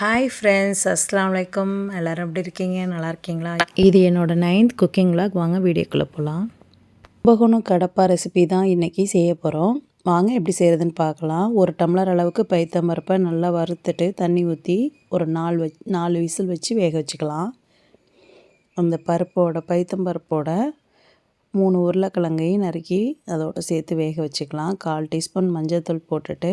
Hi friends அஸ்லாம் வலைக்கம் எல்லோரும் எப்படி இருக்கீங்க? நல்லா இருக்கீங்களா? இது என்னோடய நைன்த் குக்கிங் விளாக் வாங்க வீடியோக்குள்ளே போகலாம் கும்பகோணம் கடப்பா ரெசிபி தான் இன்றைக்கி செய்ய போகிறோம் வாங்க எப்படி செய்கிறதுன்னு பார்க்கலாம். ஒரு டம்ளர் அளவுக்கு பைத்தம்பருப்பை நல்லா வறுத்துட்டு தண்ணி ஊற்றி ஒரு நாலு வச் நாலு விசில் வச்சு வேக வச்சுக்கலாம். அந்த பருப்போட பைத்தம்பருப்போட மூணு உருளைக்கிழங்கையும் நறுக்கி அதோடு சேர்த்து வேக வச்சுக்கலாம். கால் டீஸ்பூன் மஞ்சள் தூள் போட்டுட்டு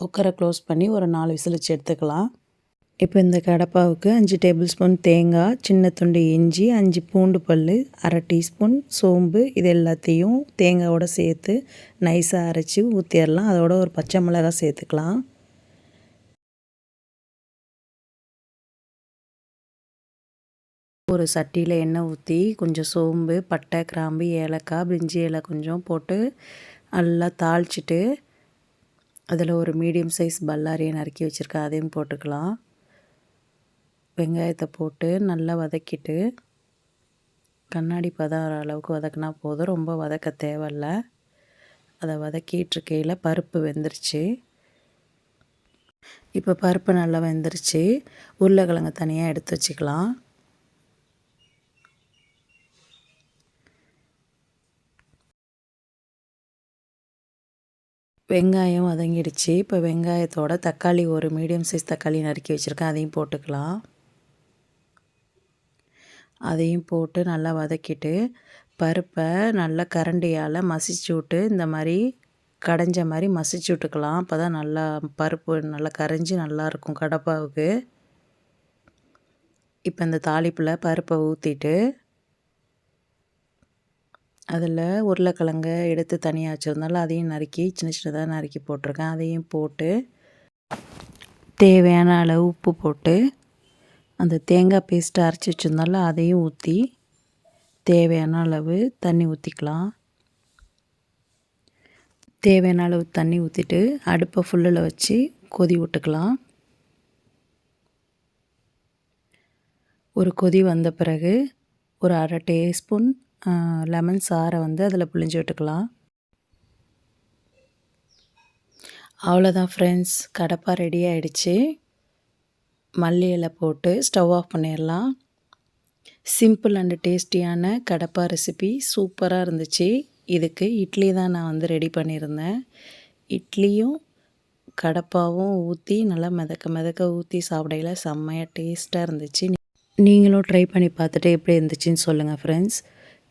குக்கரை க்ளோஸ் பண்ணி ஒரு நாலு விசிலிச்சு எடுத்துக்கலாம். இப்போ இந்த கடப்பாவுக்கு அஞ்சு டேபிள் ஸ்பூன் தேங்காய் சின்ன துண்டு இஞ்சி அஞ்சு பூண்டு பல் அரை டீஸ்பூன் சோம்பு இது எல்லாத்தையும் தேங்காயோட சேர்த்து நைஸாக அரைச்சி ஊற்றிடலாம் அதோட ஒரு பச்சை மிளகாய் சேர்த்துக்கலாம். ஒரு சட்டியில் எண்ணெய் ஊற்றி கொஞ்சம் சோம்பு பட்டை கிராம்பு ஏலக்காய் பிரிஞ்சி இலை கொஞ்சம் போட்டு நல்லா தாளிச்சிட்டு அதில் ஒரு மீடியம் சைஸ் பல்லாரியை நறுக்கி வச்சுருக்கேன் அதையும் போட்டுக்கலாம். வெங்காயத்தை போட்டு நல்லா வதக்கிட்டு கண்ணாடி பதம் அளவுக்கு வதக்கினா போதும். ரொம்ப வதக்க தேவையில்ல. அதை வதக்கிட்டுருக்கையில் பருப்பு வெந்துருச்சு. இப்போ பருப்பு நல்லா வெந்துருச்சு. உருளைக்கிழங்கு தனியாக எடுத்து வச்சுக்கலாம். வெங்காயம் வதங்கிடுச்சு. இப்போ வெங்காயத்தோட தக்காளி ஒரு மீடியம் சைஸ் தக்காளி நறுக்கி வச்சுருக்கேன். அதையும் போட்டுக்கலாம். அதையும் போட்டு நல்லா வதக்கிட்டு பருப்பை நல்லா கரண்டியால் மசிச்சு விட்டு இந்த மாதிரி கடைஞ்ச மாதிரி மசிச்சு விட்டுக்கலாம். அப்போ தான் நல்லா பருப்பு நல்லா கரைஞ்சி நல்லாயிருக்கும் கடப்பாவுக்கு. இப்போ இந்த தாளிப்பில் பருப்பை ஊற்றிட்டு அதில் உருளைக்கிழங்க எடுத்து தனியாக வச்சுருந்தாலும் அதையும் நறுக்கி சின்ன சின்னதாக நறுக்கி போட்டிருக்கேன். அதையும் போட்டு தேவையான அளவு உப்பு போட்டு அந்த தேங்காய் பேஸ்ட்டு அரைச்சி வச்சுருந்தாலும் அதையும் ஊற்றி தேவையான அளவு தண்ணி ஊற்றிக்கலாம். தேவையான அளவு தண்ணி ஊற்றிட்டு அடுப்பை ஃபுல்லில் வச்சு கொதி விட்டுக்கலாம். ஒரு கொதி வந்த பிறகு ஒரு அரை டீஸ்பூன் லெமன் சாறை வந்து அதில் புழிஞ்சு விட்டுக்கலாம். அவ்வளோதான் ஃப்ரெண்ட்ஸ் கடப்பா ரெடி ஆகிடுச்சு மல்லி இலை போட்டு ஸ்டவ் ஆஃப் பண்ணிடலாம். சிம்பிள் அண்டு டேஸ்டியான கடப்பா ரெசிபி சூப்பராக இருந்துச்சு. இதுக்கு இட்லி தான் நான் வந்து ரெடி பண்ணியிருந்தேன். இட்லியும் கடப்பாவும் ஊற்றி நல்லா மிதக்க மிதக்க ஊற்றி சாப்பிடையில் செம்மையாக டேஸ்ட்டாக இருந்துச்சு. நீங்களும் ட்ரை பண்ணி பார்த்துட்டு எப்படி இருந்துச்சுன்னு சொல்லுங்கள் ஃப்ரெண்ட்ஸ்